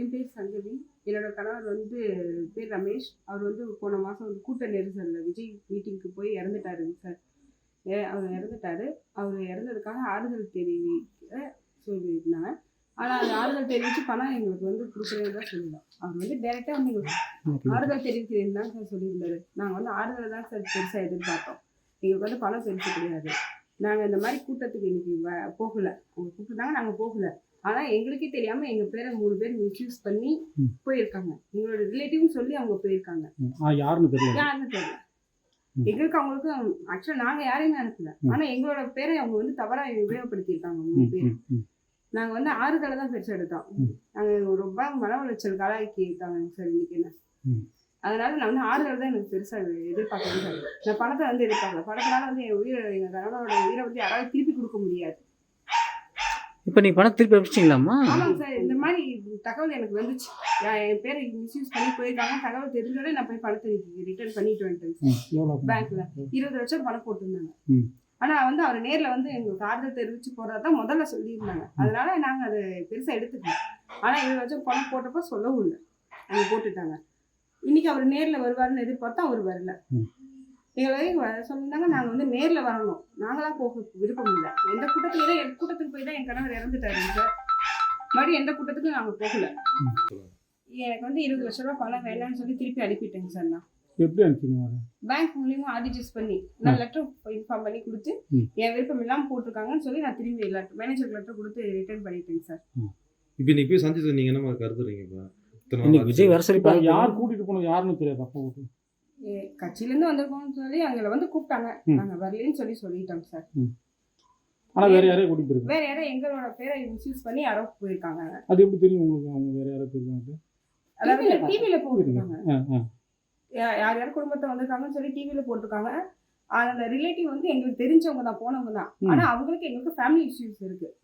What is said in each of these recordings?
என் பேர் சங்கவி. என்னோட கணவர் வந்து பேர் ரமேஷ். அவர் வந்து போன மாதம் வந்து கூட்ட நெரிசலில் விஜய் மீட்டிங்க்கு போய் இறந்துட்டாருங்க சார். ஏ அவர் இறந்துட்டாரு. அவர் இறந்ததுக்காக ஆறுதல் தெரிவிக்க சொல்லியிருந்தாங்க ஆனால் அந்த ஆறுதல் தெரிவித்து பணம் எங்களுக்கு வந்து கொடுக்குறது தான் சொல்லலாம் அவர் வந்து டேரெக்டாக வந்து எங்களுக்கு ஆறுதல் தெரிவிக்கிறேன் தான் சார் சொல்லியிருந்தாரு. நாங்கள் வந்து ஆறுதலை தான் சார் பெருசாக எதிர்பார்த்தோம். எங்களுக்கு வந்து பணம் பெருசு கிடையாது. நாங்கள் இந்த மாதிரி கூட்டத்துக்கு இன்னைக்கு போகல. அவங்க கூப்பிட்டுருந்தாங்க நாங்கள் போகல. ஆனால் எங்களுக்கே தெரியாமல் எங்கள் பேரை மூணு பேர் மிஸ்யூஸ் பண்ணி. போயிருக்காங்க எங்களோட ரிலேட்டிவ்னு சொல்லி அவங்க போயிருக்காங்க யாருன்னு தெரியல யாருன்னு தெரியல ம். எங்களுக்கு அவங்களுக்கு ஆக்சுவலாக நாங்கள் யாரையுமே அனுப்பல ம். ஆனால் எங்களோட பேரை அவங்க வந்து தவறாக உபயோகப்படுத்தியிருக்காங்க மூணு பேர். நாங்கள் வந்து ஆறுதலை தான் பெருசாக எடுத்தோம் ம். நாங்கள் ரொம்ப மன உளைச்சல் காலாக்கி இருக்காங்க சார் இன்னைக்கு என்ன. அதனால நான் வந்து ஆறுதல் தான் எனக்கு பெருசாக எதிர்பார்க்கவே சார் நான் பணத்தை வந்து எதிர்பார்க்கல பணத்தினால வந்து என் உயிரை எங்கள் கணவனோட உயிரை வந்து யாராவது திருப்பி கொடுக்க முடியாது இப்போ நீ பணம் திருப்பி அனுப்பிச்சிங்களாம்மா? ஆமாங்க சார் இந்த மாதிரி தகவல் எனக்கு வந்துச்சு. என் பேரை மிஸ்யூஸ் பண்ணி போயிருக்காங்க. தகவல் தெரிஞ்சோடனே நான் போய் பணத்தை ரிட்டர்ன் பண்ணிட்டு வந்துட்டேன் பேங்க்ல இருபது லட்சம் பணம் போட்டிருந்தாங்க. ம். ஆனா வந்து அவர் நேர்ல வந்து எங்களுக்கு ஆறுதல் தெரிவிச்சு போறதா தான் முதல்ல சொல்லியிருந்தாங்க. அதனால நாங்க அதை பெருசா எடுத்துக்கல. ஆனா இருபது லட்சம் பணம் போட்டப்ப சொல்லவும் இல்லை. அவங்க போட்டுட்டாங்க. இன்னைக்கு அவர் நேர்ல வருவாருன்னு எதிர்பார்த்தா அவர் வரல. எங்களை வர சொல்லியிருந்தாங்க நாங்க வந்து நேர்ல வரணும். நாங்களாம் போக விருப்பம் இல்லை. எந்த கூட்டத்துக்கு ஏதோ எந்த கூட்டத்துக்கு போய் தான் என் கணவர் இறந்துட்டாரு சார். மறுபடியும் எந்த கூட்டத்துக்கும் நாங்க போகல. எனக்கு வந்து இருபது லட்ச ரூபா பணம் வேண்டாம்னு சொல்லி திருப்பி அனுப்பிட்டேங்க சார் நான். எப்படி அனுப்பிச்சிங்க அதை பேங்க் மூலியமா ஆர்டிஜிஎஸ் பண்ணி நான் லெட்டர் இன்ஃபார்ம் பண்ணி கொடுத்து. என் விருப்பம் இல்லாமல் போட்டிருக்காங்கன்னு சொல்லி நான் திரும்பி லெட்டர் மேனேஜர் லெட்டர் கொடுத்து ரிட்டர்ன் பண்ணிட்டேங்க சார். இப்போ நீ போய் சந்திச்சு நீங்க என்ன கருதுறீங்க இப்போ. விஜய் பாருங்க. யார் கூட்டிட்டு போனது யாருன்னு தெரியாது அப்போ கட்சியிலேருந்து வந்திருக்கோம்னு சொல்லி அங்கே வந்து கூப்பிட்டாங்க. ம். நாங்க வரலன்னு சொல்லி சொல்லிட்டோங்க சார். ஆனா வேற யாரையும் கூட்டிட்டு போயிருக்காங்க. வேற யாரோ எங்களோட பேரை மிஸ்யூஸ் பண்ணி யாரோ போயிருக்காங்க. அது எப்படி தெரியும் உங்களுக்கு? அவங்க வேற யாரும் போயிருக்காங்க? அதாவது டிவியில யா- யார் யார் குடும்பத்தை வந்திருக்காங்கன்னு சொல்லி டிவியில போட்டிருக்காங்க. அந்த ரிலேட்டிவ் வந்து எங்களுக்கு தெரிஞ்சவங்க தான் போனவங்க தான். ம். ஆனா அவங்களுக்கு எங்களுக்கு ஃபேமிலி இஷ்யூஸ் இருக்கு.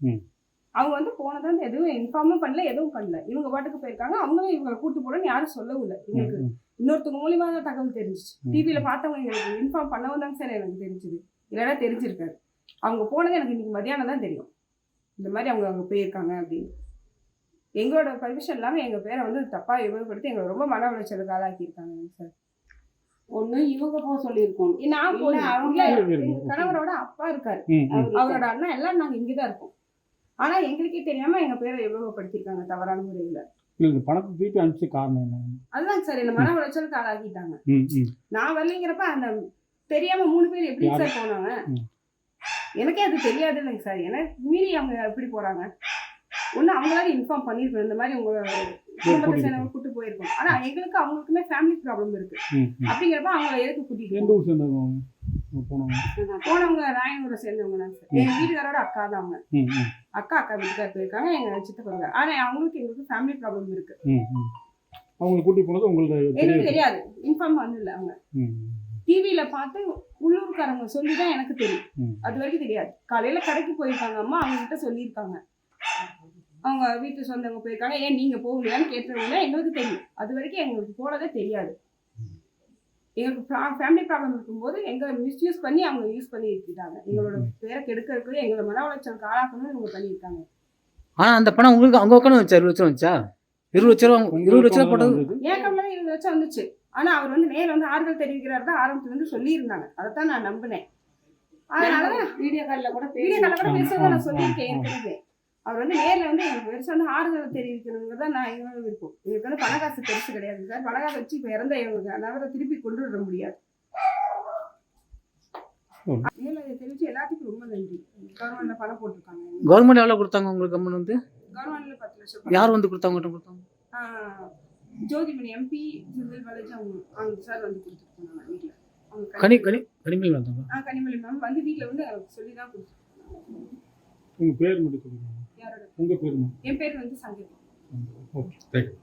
அவங்க வந்து போனது வந்து எதுவும் இன்ஃபார்மும் பண்ணல எதுவும் பண்ணல. இவங்க பாட்டுக்கு போயிருக்காங்க. அவங்களும் இவங்களை கூட்டு போறோம்னு யாரும் சொல்லவும் இல்லை எங்களுக்கு இன்னொருத்தவங்க மூலியமா தான் தகவல் தெரிஞ்சிச்சு. டிவியில பார்த்தவங்க எங்களுக்கு இன்ஃபார்ம் பண்ணவும் தாங்க சார் எனக்கு தெரிஞ்சது. இல்லைன்னா தெரிஞ்சிருக்காரு அவங்க போனது எனக்கு இன்னைக்கு மதியானம் தான் தெரியும். இந்த மாதிரி அவங்க அங்கே போயிருக்காங்க அப்படின்னு. எங்களோட பர்மிஷன் இல்லாமல் எங்கள் பேரை வந்து தப்பாக உபயோகப்படுத்தி எங்களை ரொம்ப மன உளைச்சலுக்கு ஆளாக்கியிருக்காங்க சார் ஒண்ணு இவங்க போக சொல்லியிருக்கோம் நான் அவங்க அவங்க கணவரோட அப்பா இருக்காரு. அவரோட அண்ணா எல்லாம் நாங்க இங்கதான் இருக்கோம். ஆனா எங்களுக்கே தெரியாம எங்க பேரை உபயோகப்படுத்திருக்காங்க தவறான முறையில. இல்ல பணத்தை திருப்பி அனுப்பிச்ச காரணம் என்ன? அதுதான் சார் என்ன மன உளைச்சலுக்கு ஆளாக்கிட்டாங்க. நான் வரலைங்கிறப்ப அந்த தெரியாம மூணு பேர் எப்படி? சார் போனாங்க. எனக்கே அது தெரியாது இல்லைங்க சார். எனக்கு மீறி அவங்க எப்படி போறாங்க? ஒண்ணு அவங்களால இன்ஃபார்ம் பண்ணிருக்கணும் இந்த மாதிரி உங்க குடும்பத்தை சேர்ந்தவங்க கூட்டு போயிருக்கோம். ஆனா எங்களுக்கு அவங்களுக்குமே ஃபேமிலி ப்ராப்ளம் இருக்கு. அப்படிங்கிறப்ப அவங்கள எதுக்கு கூட்டிட்டு போனவங்க? ராயனூரை சேர்ந்தவங்க தான் சார். எங்க வீட்டுக்காரோட அக்கா தான் அவங்க. அக்கா அக்கா வீட்டுக்கார போயிருக்காங்க எங்க சித்தப்பா ஆனா அவங்களுக்கு எங்களுக்கு ஃபேமிலி ப்ராப்ளம் இருக்கு. அவங்களை கூட்டிட்டு போனது உங்களுக்கு எங்களுக்கு தெரியாது. இன்ஃபார்ம் பண்ணல அவங்க. டிவியில பார்த்து உள்ளூர்காரங்க சொல்லி தான் எனக்கு தெரியும். அது வரைக்கும் தெரியாது. காலையில கடைக்கு போயிருக்காங்க அம்மா அவங்க கிட்ட சொல்லியிருக்காங்க. அவங்க வீட்டு சொந்தவங்க போயிருக்காங்க. ஏன் நீங்க போகலையான்னு கேட்டவங்க எங்களுக்கு தெரியும். அது வரைக்கும் எங்களுக்கு போனதே தெரியாது. எங்களுக்கு ஃபேமிலி ப்ராப்ளம் இருக்கும்போது எங்களை மிஸ்யூஸ் பண்ணி அவங்க யூஸ் பண்ணி இருக்காங்க எங்களோட பேரை கெடுக்கிறதுக்கு எங்களை மன உளைச்சலுக்கு ஆளாக்கணும்னு இவங்க பண்ணியிருக்காங்க. ஆனா அந்த பணம் உங்களுக்கு அவங்க உட்காந்து வச்சா இருபது லட்சம் வச்சா இருபது லட்ச ரூபா இருபது லட்ச ரூபா போட்டது? என் கம்பெனி இருபது லட்சம் வந்துச்சு? ஆனா அவர் வந்து நேர்ல வந்து ஆறுதல் தெரிவிக்கிறார் தான் ஆரம்பத்துல இருந்து சொல்லியிருந்தாங்க. அதைத்தான் நான் நம்பினேன். அதனாலதான் வீடியோ கால்ல கூட வீடியோ கால கூட ஆமா, நான் சொல்லியிருக்கேன். ஏற்கனவே. அவர் வந்து நேர்ல வந்து எனக்கு பெருசா வந்து ஆறுதல் தெரிவிக்கணுங்கிறத நான் எங்களோட விருப்பம். எங்களுக்கு வந்து பணக்காசு பெருசு கிடையாது. சார் பணக்காசு வச்சு இப்ப இறந்த இவங்க. நகரை திருப்பி கொண்டு வர முடியாது. நேர்ல தெரிவிச்சு எல்லாத்துக்கும் ரொம்ப நன்றி. கவர்மெண்ட்ல பணம் போட்டிருக்காங்க. கவர்மெண்ட் எவ்வளவு கொடுத்தாங்க உங்களுக்கு கம்மன் வந்து? கவர்மெண்ட்ல பத்து லட்சம். யார் வந்து கொடுத்தாங்க கொடுத்தாங்க? ஜோதிமணி எம்பி செந்தில் பாலாஜி அவங்க அவங்க சார் வந்து கொடுத்துட்டு போனாங்க வீட்டில் அவங்க கனி கனி கனிமொழி ஆ கனிமொழி மேம் வந்து வீட்டில் வந்து சொல்லி தான் பேர் மட்டும் சொல்லுங்க. உங்க பேர் என் பேர் வந்து சங்கீதம் ஓகே you.